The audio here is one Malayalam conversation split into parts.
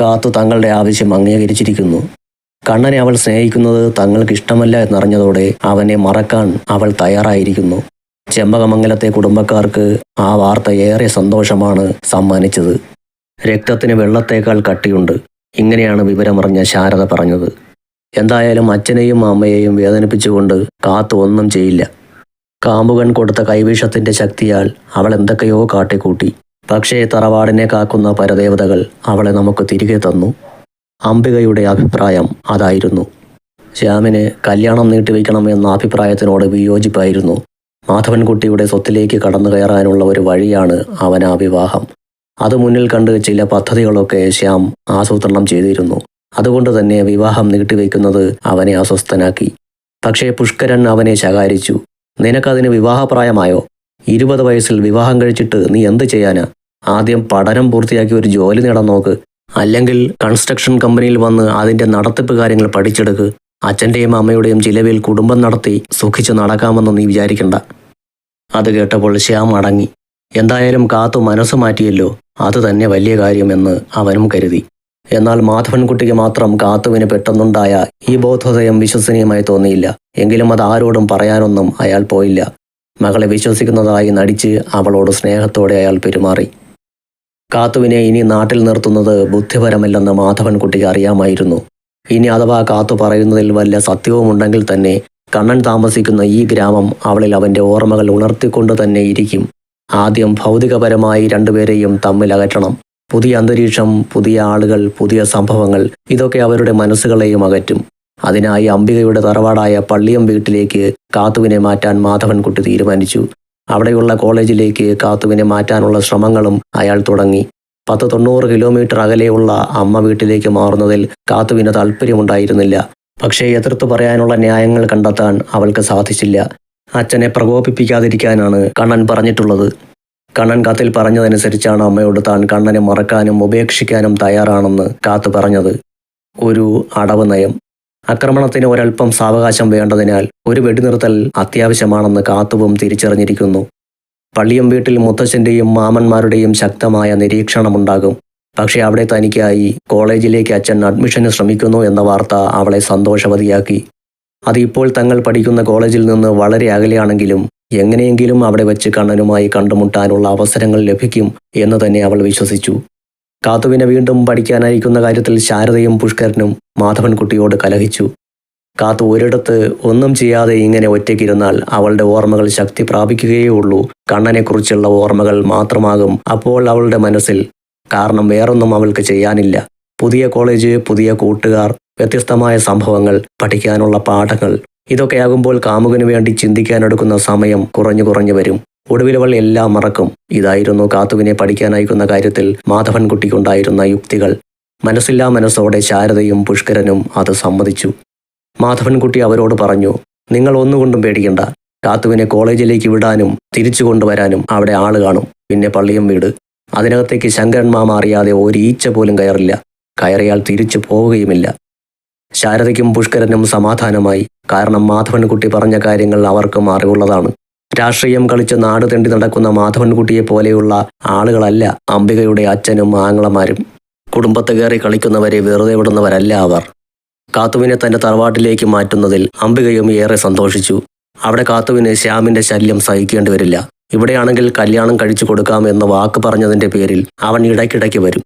കാത്തു തങ്ങളുടെ ആവശ്യം അംഗീകരിച്ചിരിക്കുന്നു. കണ്ണനെ അവൾ സ്നേഹിക്കുന്നത് തങ്ങൾക്ക് ഇഷ്ടമല്ല എന്നറിഞ്ഞതോടെ അവനെ മറക്കാൻ അവൾ തയ്യാറായിരിക്കുന്നു. ചെമ്പകമംഗലത്തെ കുടുംബക്കാർക്ക് ആ വാർത്ത ഏറെ സന്തോഷമാണ് സമ്മാനിച്ചത്. രക്തത്തിന് വെള്ളത്തേക്കാൾ കട്ടിയുണ്ട്. ഇങ്ങനെയാണ് വിവരമറിഞ്ഞ ശാരദ പറഞ്ഞത്. എന്തായാലും അച്ഛനെയും അമ്മയെയും വേദനിപ്പിച്ചുകൊണ്ട് കാത്തു ഒന്നും ചെയ്യില്ല. കാമ്പുകൻ കൊടുത്ത കൈവീഷത്തിന്റെ ശക്തിയാൽ അവൾ എന്തൊക്കെയോ കാട്ടിക്കൂട്ടി. പക്ഷേ തറവാടിനെ കാക്കുന്ന പരദേവതകൾ അവളെ നമുക്ക് തിരികെ തന്നു. അംബികയുടെ അഭിപ്രായം അതായിരുന്നു. ശ്യാമിന് കല്യാണം നീട്ടിവെക്കണം എന്ന അഭിപ്രായത്തിനോട് വിയോജിപ്പായിരുന്നു. മാധവൻകുട്ടിയുടെ സ്വത്തിലേക്ക് കടന്നു കയറാനുള്ള ഒരു വഴിയാണ് അവനാ വിവാഹം. അത് മുന്നിൽ കണ്ട് ചില പദ്ധതികളൊക്കെ ശ്യാം ആസൂത്രണം ചെയ്തിരുന്നു. അതുകൊണ്ട് തന്നെ വിവാഹം നീട്ടിവെക്കുന്നത് അവനെ അസ്വസ്ഥനാക്കി. പക്ഷേ പുഷ്കരൻ അവനെ ശകാരിച്ചു. നിനക്കതിന് വിവാഹപ്രായമായോ? ഇരുപത് വയസ്സിൽ വിവാഹം കഴിച്ചിട്ട് നീ എന്ത് ചെയ്യാനാ? ആദ്യം പഠനം പൂർത്തിയാക്കി ഒരു ജോലി നേടാൻ നോക്ക്. അല്ലെങ്കിൽ കൺസ്ട്രക്ഷൻ കമ്പനിയിൽ വന്ന് അതിന്റെ നടത്തിപ്പ് കാര്യങ്ങൾ പഠിച്ചെടുക്ക്. അച്ഛന്റെയും അമ്മയുടെയും ചിലവിൽ കുടുംബം നടത്തി സുഖിച്ച് നടക്കാമെന്ന് നീ വിചാരിക്കണ്ട. അത് കേട്ടപ്പോൾ ശ്യാം അടങ്ങി. എന്തായാലും കാത്തു മനസ്സ് മാറ്റിയല്ലോ. അത് തന്നെ വലിയ കാര്യമെന്ന് അവനും കരുതി. എന്നാൽ മാധവൻകുട്ടിക്ക് മാത്രം കാത്തുവിന് പെട്ടെന്നുണ്ടായ ഈ ബോധോദയം വിശ്വസനീയമായി തോന്നിയില്ല. എങ്കിലും അത് ആരോടും പറയാനൊന്നും അയാൾ പോയില്ല. മകളെ വിശ്വസിക്കുന്നതായി നടിച്ച് അവളോട് സ്നേഹത്തോടെ അയാൾ പെരുമാറി. കാത്തുവിനെ ഇനി നാട്ടിൽ നിർത്തുന്നത് ബുദ്ധിപരമല്ലെന്ന് മാധവൻകുട്ടിക്ക് അറിയാമായിരുന്നു. ഇനി അഥവാ കാത്തു പറയുന്നതിൽ വല്ല സത്യവുമുണ്ടെങ്കിൽ തന്നെ കണ്ണൻ താമസിക്കുന്ന ഈ ഗ്രാമം അവളിൽ അവന്റെ ഓർമ്മകൾ ഉണർത്തിക്കൊണ്ട് തന്നെ ഇരിക്കും. ആദ്യം ഭൗതികപരമായി രണ്ടുപേരെയും തമ്മിൽ അകറ്റണം. പുതിയ അന്തരീക്ഷം പുതിയ ആളുകൾ പുതിയ സംഭവങ്ങൾ ഇതൊക്കെ അവരുടെ മനസ്സുകളെയും അകറ്റും. അതിനായി അംബികയുടെ തറവാടായ പള്ളിയം വീട്ടിലേക്ക് കാത്തുവിനെ മാറ്റാൻ മാധവൻകുട്ടി തീരുമാനിച്ചു. അവിടെയുള്ള കോളേജിലേക്ക് കാത്തുവിനെ മാറ്റാനുള്ള ശ്രമങ്ങളും അയാൾ തുടങ്ങി. പത്ത് തൊണ്ണൂറ് കിലോമീറ്റർ അകലെയുള്ള അമ്മ വീട്ടിലേക്ക് മാറുന്നതിൽ കാത്തുവിന് താല്പര്യമുണ്ടായിരുന്നില്ല പക്ഷേ എതിർത്തു പറയാനുള്ള ന്യായങ്ങൾ കണ്ടെത്താൻ അവൾക്ക് സാധിച്ചില്ല. അച്ഛനെ പ്രകോപിപ്പിക്കാതിരിക്കാനാണ് കണ്ണൻ പറഞ്ഞിട്ടുള്ളത്. കണ്ണൻ കത്തിൽ പറഞ്ഞതനുസരിച്ചാണ് അമ്മയോട് താൻ കണ്ണനെ മറക്കാനും ഉപേക്ഷിക്കാനും തയ്യാറാണെന്ന് കാത്തു പറഞ്ഞത്. ഒരു അടവ് നയം. ആക്രമണത്തിന് ഒരൽപ്പം സാവകാശം വേണ്ടതിനാൽ ഒരു വെടിനിർത്തൽ അത്യാവശ്യമാണെന്ന് കാത്തുവും തിരിച്ചറിഞ്ഞിരിക്കുന്നു. പള്ളിയം വീട്ടിൽ മുത്തച്ഛന്റെയും മാമന്മാരുടെയും ശക്തമായ നിരീക്ഷണമുണ്ടാകും. പക്ഷേ അവിടെ തനിക്കായി കോളേജിലേക്ക് അച്ഛൻ അഡ്മിഷന് ശ്രമിക്കുന്നു എന്ന വാർത്ത അവളെ സന്തോഷവതിയാക്കി. അത് ഇപ്പോൾ തങ്ങൾ പഠിക്കുന്ന കോളേജിൽ നിന്ന് വളരെ അകലെയാണെങ്കിലും എങ്ങനെയെങ്കിലും അവിടെ വെച്ച് കണ്ണനുമായി കണ്ടുമുട്ടാനുള്ള അവസരങ്ങൾ ലഭിക്കും എന്ന് തന്നെ അവൾ വിശ്വസിച്ചു. കാത്തുവിനെ വീണ്ടും പഠിക്കാനയക്കുന്ന കാര്യത്തിൽ ശാരദയും പുഷ്കരനും മാധവൻകുട്ടിയോട് കലഹിച്ചു. കാത്തു ഒരിടത്ത് ഒന്നും ചെയ്യാതെ ഇങ്ങനെ ഒറ്റയ്ക്കിരുന്നാൽ അവളുടെ ഓർമ്മകൾ ശക്തി പ്രാപിക്കുകയേ ഉള്ളൂ. കണ്ണനെക്കുറിച്ചുള്ള ഓർമ്മകൾ മാത്രമാകും അപ്പോൾ അവളുടെ മനസ്സിൽ. കാരണം വേറൊന്നും അവൾക്ക് ചെയ്യാനില്ല. പുതിയ കോളേജ് പുതിയ കൂട്ടുകാർ വ്യത്യസ്തമായ സംഭവങ്ങൾ പഠിക്കാനുള്ള പാഠങ്ങൾ. ഇതൊക്കെയാകുമ്പോൾ കാമുകന് വേണ്ടി ചിന്തിക്കാനെടുക്കുന്ന സമയം കുറഞ്ഞു കുറഞ്ഞു വരും. ഒടുവിൽ അവൾ എല്ലാം മറക്കും. ഇതായിരുന്നു കാത്തുവിനെ പഠിക്കാനയക്കുന്ന കാര്യത്തിൽ മാധവൻകുട്ടിക്കുണ്ടായിരുന്ന യുക്തികൾ. മനസ്സില്ലാ മനസ്സോടെ ശാരദയും പുഷ്കരനും അത് സമ്മതിച്ചു. മാധവൻകുട്ടി അവരോട് പറഞ്ഞു നിങ്ങൾ ഒന്നുകൊണ്ടും പേടിക്കണ്ട. കാത്തുവിനെ കോളേജിലേക്ക് വിടാനും തിരിച്ചു കൊണ്ടുവരാനും അവിടെ ആൾ കാണും. പിന്നെ പള്ളിയും വീട്. അതിനകത്തേക്ക് ശങ്കരൻ മാമ അറിയാതെ ഒരു ഈച്ച പോലും കയറില്ല. കയറിയാൽ തിരിച്ചു പോവുകയുമില്ല. ശാരദയ്ക്കും പുഷ്കരനും സമാധാനമായി. കാരണം മാധവൻകുട്ടി പറഞ്ഞ കാര്യങ്ങൾ അവർക്കും അറിവുള്ളതാണ്. രാഷ്ട്രീയം കളിച്ച് നാട് തെണ്ടി നടക്കുന്ന മാധവൻകുട്ടിയെ പോലെയുള്ള ആളുകളല്ല അംബികയുടെ അച്ഛനും ആങ്ങളമാരും. കുടുംബത്ത് കയറി കളിക്കുന്നവരെ വെറുതെ വിടുന്നവരല്ല അവർ. കാത്തുവിനെ തന്റെ തറവാട്ടിലേക്ക് മാറ്റുന്നതിൽ അംബികയും ഏറെ സന്തോഷിച്ചു. അവിടെ കാത്തുവിന് ശ്യാമിന്റെ ശല്യം സഹിക്കേണ്ടി വരില്ല. ഇവിടെയാണെങ്കിൽ കല്യാണം കഴിച്ചു കൊടുക്കാം എന്ന് വാക്ക് പറഞ്ഞതിന്റെ പേരിൽ അവൻ ഇടയ്ക്കിടയ്ക്ക് വരും.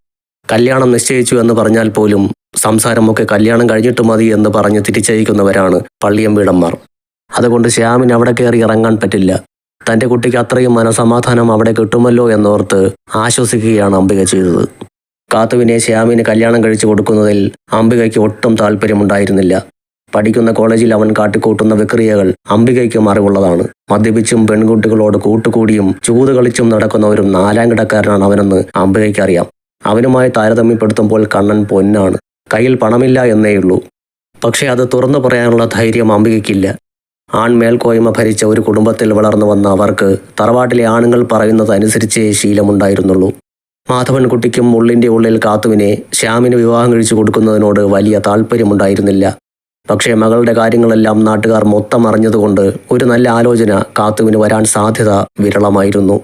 കല്യാണം നിശ്ചയിച്ചു എന്ന് പറഞ്ഞാൽ പോലും സംസാരമൊക്കെ കല്യാണം കഴിഞ്ഞിട്ട് മതി എന്ന് പറഞ്ഞ് തിരിച്ചയക്കുന്നവരാണ് പള്ളിയം വീടന്മാർ അതുകൊണ്ട് ശ്യാമിന് അവിടെ കയറി ഇറങ്ങാൻ പറ്റില്ല. തന്റെ കുട്ടിക്ക് അത്രയും മനസമാധാനം അവിടെ കിട്ടുമല്ലോ എന്നോർത്ത് ആശ്വസിക്കുകയാണ് അംബിക ചെയ്തത്. കാത്തുവിനെ ശ്യാമിന് കല്യാണം കഴിച്ചു കൊടുക്കുന്നതിൽ അംബികയ്ക്ക് ഒട്ടും താല്പര്യമുണ്ടായിരുന്നില്ല. പഠിക്കുന്ന കോളേജിൽ അവൻ കാട്ടിക്കൂട്ടുന്ന വിക്രിയകൾ അംബികയ്ക്കും അറിവുള്ളതാണ്. മദ്യപിച്ചും പെൺകുട്ടികളോട് കൂട്ടുകൂടിയും ചൂത് കളിച്ചും നടക്കുന്ന ഒരു നാലാം കിടക്കാരനാണ് അവനെന്ന് അംബികയ്ക്ക് അറിയാം അവനുമായി താരതമ്യപ്പെടുത്തുമ്പോൾ കണ്ണൻ പൊന്നാണ്. കയ്യിൽ പണമില്ല എന്നേയുള്ളൂ. പക്ഷേ അത് തുറന്നു പറയാനുള്ള ധൈര്യം അംബികയ്ക്കില്ല. ആൺമേൽക്കോയ്മ ഭരിച്ച ഒരു കുടുംബത്തിൽ വളർന്നു വന്ന അവർക്ക് തറവാട്ടിലെ ആണുങ്ങൾ പറയുന്നത് അനുസരിച്ചേ ശീലമുണ്ടായിരുന്നുള്ളൂ. മാധവൻകുട്ടിക്കും ഉള്ളിന്റെ ഉള്ളിൽ കാത്തുവിനെ ശ്യാമിന് വിവാഹം കഴിച്ചു കൊടുക്കുന്നതിനോട് വലിയ താല്പര്യമുണ്ടായിരുന്നില്ല പക്ഷേ മകളുടെ കാര്യങ്ങളെല്ലാം നാട്ടുകാർ മൊത്തം അറിഞ്ഞതുകൊണ്ട് ഒരു നല്ല ആലോചന കാത്തുവിന് വരാൻ സാധ്യത വിരളമായിരുന്നു.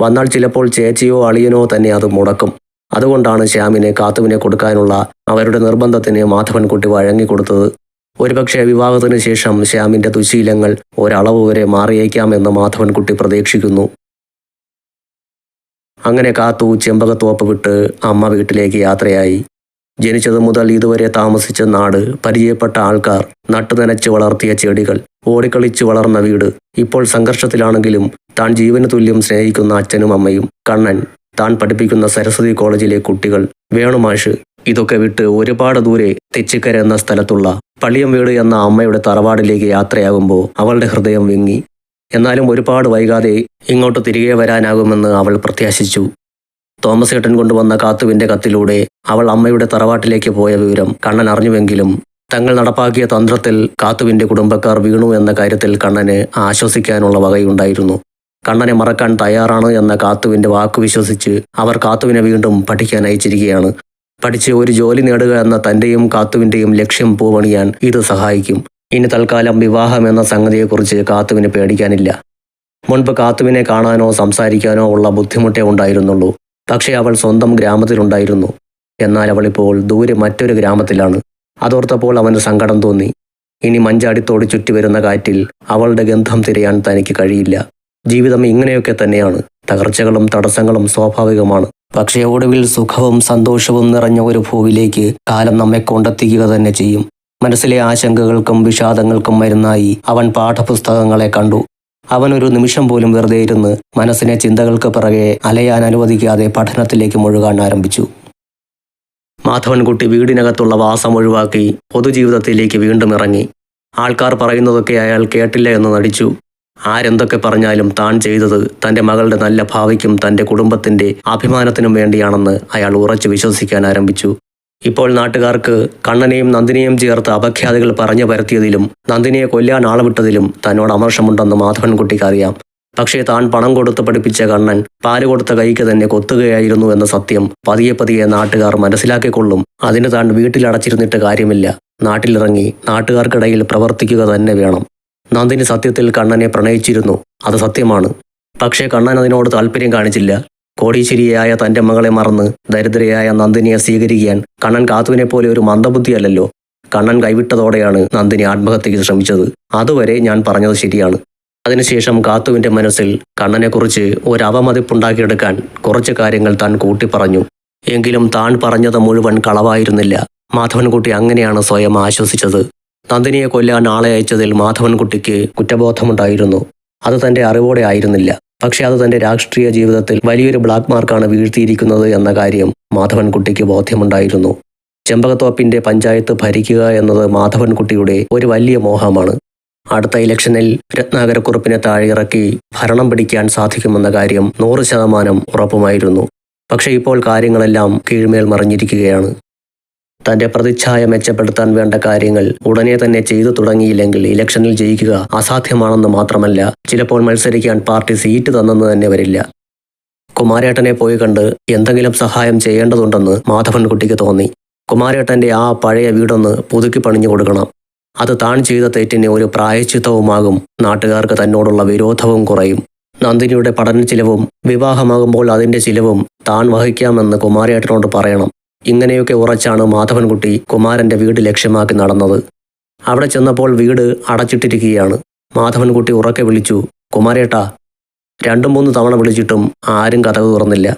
വന്നാൽ ചിലപ്പോൾ ചേച്ചിയോ അളിയനോ തന്നെ അത് മുടക്കും. അതുകൊണ്ടാണ് ശ്യാമിനെ കാത്തുവിനെ കൊടുക്കാനുള്ള അവരുടെ നിർബന്ധത്തിന് മാധവൻകുട്ടി വഴങ്ങിക്കൊടുത്തത്. ഒരുപക്ഷെ വിവാഹത്തിന് ശേഷം ശ്യാമിന്റെ ദുശീലങ്ങൾ ഒരളവ് വരെ മാറിയേക്കാമെന്ന് മാധവൻകുട്ടി പ്രതീക്ഷിക്കുന്നു. അങ്ങനെ കാത്തു ചെമ്പകത്തോപ്പ് വിട്ട് അമ്മ വീട്ടിലേക്ക് യാത്രയായി. ജനിച്ചത് മുതൽ ഇതുവരെ താമസിച്ച നാട് പരിചയപ്പെട്ട ആൾക്കാർ നട്ടുനനച്ച് വളർത്തിയ ചെടികൾ ഓടിക്കളിച്ച് വളർന്ന വീട് ഇപ്പോൾ സംഘർഷത്തിലാണെങ്കിലും താൻ ജീവന് തുല്യം സ്നേഹിക്കുന്ന അച്ഛനും അമ്മയും കണ്ണൻ താൻ പഠിപ്പിക്കുന്ന സരസ്വതി കോളേജിലെ കുട്ടികൾ വേണുമാഷ് ഇതൊക്കെ വിട്ട് ഒരുപാട് ദൂരെ തെച്ചിക്കര എന്ന സ്ഥലത്തുള്ള പള്ളിയം വീട് എന്ന അമ്മയുടെ തറവാടിലേക്ക് യാത്രയാകുമ്പോൾ അവളുടെ ഹൃദയം വിങ്ങി. എന്നാലും ഒരുപാട് വൈകാതെ ഇങ്ങോട്ട് തിരികെ വരാനാകുമെന്ന് അവൾ പ്രത്യാശിച്ചു. തോമസ് ഏട്ടൻ കൊണ്ടുവന്ന കാത്തുവിന്റെ കത്തിലൂടെ അവൾ അമ്മയുടെ തറവാട്ടിലേക്ക് പോയ വിവരം കണ്ണൻ അറിഞ്ഞുവെങ്കിലും തങ്ങൾ നടപ്പാക്കിയ തന്ത്രത്തിൽ കാത്തുവിന്റെ കുടുംബക്കാർ വീണു എന്ന കാര്യത്തിൽ കണ്ണന് ആശ്വസിക്കാനുള്ള വകയുണ്ടായിരുന്നു. കണ്ണനെ മറക്കാൻ തയ്യാറാണ് എന്ന കാത്തുവിന്റെ വാക്ക് വിശ്വസിച്ച് അവർ കാത്തുവിനെ വീണ്ടും പഠിക്കാൻ അയച്ചിരിക്കുകയാണ്. പഠിച്ച് ഒരു ജോലി നേടുക എന്ന തന്റെയും കാത്തുവിന്റെയും ലക്ഷ്യം പൂവണിയാൻ ഇത് സഹായിക്കും. ഇനി തൽക്കാലം വിവാഹം എന്ന സംഗതിയെക്കുറിച്ച് കാത്തുവിന് പേടിക്കാനില്ല. മുൻപ് കാത്തുവിനെ കാണാനോ സംസാരിക്കാനോ ഉള്ള ബുദ്ധിമുട്ടേ ഉണ്ടായിരുന്നുള്ളൂ. പക്ഷേ അവൾ സ്വന്തം ഗ്രാമത്തിലുണ്ടായിരുന്നു. എന്നാൽ അവൾ ഇപ്പോൾ ദൂരെ മറ്റൊരു ഗ്രാമത്തിലാണ്. അതോർത്തപ്പോൾ അവന് സങ്കടം തോന്നി. ഇനി മഞ്ചാടിത്തോട് ചുറ്റി വരുന്ന കാറ്റിൽ അവളുടെ ഗന്ധം തിരയാൻ തനിക്ക് കഴിയില്ല. ജീവിതം ഇങ്ങനെയൊക്കെ തന്നെയാണ്. തകർച്ചകളും തടസ്സങ്ങളും സ്വാഭാവികമാണ്. പക്ഷേ ഒടുവിൽ സുഖവും സന്തോഷവും നിറഞ്ഞ ഒരു ഭൂവിലേക്ക് കാലം നമ്മെ കൊണ്ടെത്തിക്കുക തന്നെ ചെയ്യും. മനസ്സിലെ ആശങ്കകൾക്കും വിഷാദങ്ങൾക്കും മരുന്നായി അവൻ പാഠപുസ്തകങ്ങളെ കണ്ടു. അവൻ ഒരു നിമിഷം പോലും വെറുതെ ഇരുന്ന് മനസ്സിനെ ചിന്തകൾക്ക് പിറകെ അലയാൻ അനുവദിക്കാതെ പഠനത്തിലേക്ക് മുഴുകാൻ ആരംഭിച്ചു. മാധവൻകുട്ടി വീടിനകത്തുള്ള വാസം ഒഴിവാക്കി പൊതുജീവിതത്തിലേക്ക് വീണ്ടും ഇറങ്ങി. ആൾക്കാർ പറയുന്നതൊക്കെ അയാൾ കേട്ടില്ല എന്ന് നടിച്ചു. ആരെന്തൊക്കെ പറഞ്ഞാലും താൻ ചെയ്തത് തന്റെ മകളുടെ നല്ല ഭാവിക്കും തന്റെ കുടുംബത്തിന്റെ അഭിമാനത്തിനും വേണ്ടിയാണെന്ന് അയാൾ ഉറച്ചു വിശ്വസിക്കാൻ ആരംഭിച്ചു. ഇപ്പോൾ നാട്ടുകാർക്ക് കണ്ണനെയും നന്ദിനെയും ചേർത്ത് അപഖ്യാതികൾ പറഞ്ഞു പരത്തിയതിലും നന്ദിനിയെ കൊല്ലാൻ ആളവിട്ടതിലും തന്നോട് അമർഷമുണ്ടെന്ന് മാധവൻകുട്ടിക്ക് അറിയാം. പക്ഷേ താൻ പണം കൊടുത്ത് പഠിപ്പിച്ച കണ്ണൻ പാൽ കൊടുത്ത കൈക്ക് തന്നെ കൊത്തുകയായിരുന്നു എന്ന സത്യം പതിയെ പതിയെ നാട്ടുകാർ മനസ്സിലാക്കിക്കൊള്ളും. അതിന് താൻ വീട്ടിലടച്ചിരുന്നിട്ട് കാര്യമില്ല. നാട്ടിലിറങ്ങി നാട്ടുകാർക്കിടയിൽ പ്രവർത്തിക്കുക തന്നെ വേണം. നന്ദിനി സത്യത്തിൽ കണ്ണനെ പ്രണയിച്ചിരുന്നു. അത് സത്യമാണ്. പക്ഷേ കണ്ണൻ അതിനോട് താല്പര്യം കാണിച്ചില്ല. കോടീശ്വരിയായ തന്റെ മകളെ മറന്ന് ദരിദ്രയായ നന്ദിനിയെ സ്വീകരിക്കാൻ കണ്ണൻ കാത്തുവിനെ പോലെ ഒരു മന്ദബുദ്ധിയല്ലല്ലോ. കണ്ണൻ കൈവിട്ടതോടെയാണ് നന്ദിനി ആത്മഹത്യയ്ക്ക് ശ്രമിച്ചത്. അതുവരെ ഞാൻ പറഞ്ഞത് ശരിയാണ്. അതിനുശേഷം കാത്തുവിന്റെ മനസ്സിൽ കണ്ണനെക്കുറിച്ച് ഒരു അവമതിപ്പുണ്ടാക്കിയെടുക്കാൻ കുറച്ച് കാര്യങ്ങൾ താൻ കൂട്ടിപ്പറഞ്ഞു എങ്കിലും താൻ പറഞ്ഞത് മുഴുവൻ കളവായിരുന്നില്ല. മാധവൻകുട്ടി അങ്ങനെയാണ് സ്വയം ആശ്വസിച്ചത്. നന്ദിനിയെ കൊല്ലാൻ ആളെ അയച്ചതിൽ മാധവൻകുട്ടിക്ക് കുറ്റബോധമുണ്ടായിരുന്നു. അത് തന്റെ അറിവോടെ ആയിരുന്നില്ല. പക്ഷെ അത് തന്റെ രാഷ്ട്രീയ ജീവിതത്തിൽ വലിയൊരു ബ്ലാക്ക് മാർക്കാണ് വീഴ്ത്തിയിരിക്കുന്നത് എന്ന കാര്യം മാധവൻകുട്ടിക്ക് ബോധ്യമുണ്ടായിരുന്നു. ചെമ്പകത്തോപ്പിന്റെ പഞ്ചായത്ത് ഭരിക്കുക എന്നത് മാധവൻകുട്ടിയുടെ ഒരു വലിയ മോഹമാണ്. അടുത്ത ഇലക്ഷനിൽ രത്നാകരക്കുറുപ്പിനെ താഴെയിറക്കി ഭരണം പിടിക്കാൻ സാധിക്കുമെന്ന കാര്യം നൂറ് ശതമാനം ഉറപ്പുമായിരുന്നു. പക്ഷേ ഇപ്പോൾ കാര്യങ്ങളെല്ലാം കീഴ്മേൽ മറിഞ്ഞിരിക്കുകയാണ്. തന്റെ പ്രതിച്ഛായ മെച്ചപ്പെടുത്താൻ വേണ്ട കാര്യങ്ങൾ ഉടനെ തന്നെ ചെയ്തു തുടങ്ങിയില്ലെങ്കിൽ ഇലക്ഷനിൽ ജയിക്കുക അസാധ്യമാണെന്ന് മാത്രമല്ല ചിലപ്പോൾ മത്സരിക്കാൻ പാർട്ടി സീറ്റ് തന്നെന്ന് തന്നെ വരില്ല. കുമാരേട്ടനെ പോയി കണ്ട് എന്തെങ്കിലും സഹായം ചെയ്യേണ്ടതുണ്ടെന്ന് മാധവൻകുട്ടിക്ക് തോന്നി. കുമാരേട്ടന്റെ ആ പഴയ വീടൊന്ന് പുതുക്കി പണിഞ്ഞു കൊടുക്കണം. അത് താൻ ചെയ്ത തെറ്റിന് ഒരു പ്രായച്ചിത്തവുമാകും നാട്ടുകാർക്ക് തന്നോടുള്ള വിരോധവും കുറയും. നന്ദിനിയുടെ പഠന ചിലവും വിവാഹമാകുമ്പോൾ അതിന്റെ ചിലവും താൻ വഹിക്കാമെന്ന് കുമാരേട്ടനോട് പറയണം. ഇങ്ങനെയൊക്കെ ഉറച്ചാണ് മാധവൻകുട്ടി കുമാരന്റെ വീട് ലക്ഷ്യമാക്കി നടന്നത്. അവിടെ ചെന്നപ്പോൾ വീട് അടച്ചിട്ടിരിക്കുകയാണ്. മാധവൻകുട്ടി ഉറക്കെ വിളിച്ചു കുമാരേട്ടാ രണ്ടു മൂന്ന് തവണ വിളിച്ചിട്ടും ആരും കഥകു തുറന്നില്ല.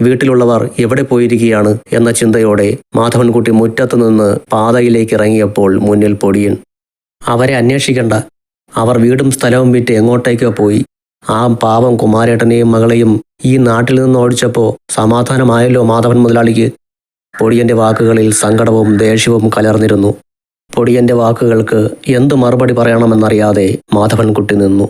വീട്ടിലുള്ളവർ എവിടെ പോയിരിക്കുകയാണ്? എന്ന ചിന്തയോടെ മാധവൻകുട്ടി മുറ്റത്ത് നിന്ന് പാതയിലേക്ക് ഇറങ്ങിയപ്പോൾ മുന്നിൽ പൊടിയൻ അവരെ അന്വേഷിക്കണ്ട. അവർ വീടും സ്ഥലവും വിറ്റ് എങ്ങോട്ടേക്കോ പോയി. ആ പാവം കുമാരേട്ടനെയും മകളെയും ഈ നാട്ടിൽ നിന്ന് ഓടിച്ചപ്പോൾ സമാധാനമായല്ലോ മാധവൻ മുതലാളിക്ക്. പൊടിയന്റെ വാക്കുകളിൽ സങ്കടവും ദേഷ്യവും കലർന്നിരുന്നു. പൊടിയന്റെ വാക്കുകൾക്ക് എന്തു മറുപടി പറയണമെന്നറിയാതെ മാധവൻകുട്ടി നിന്നു.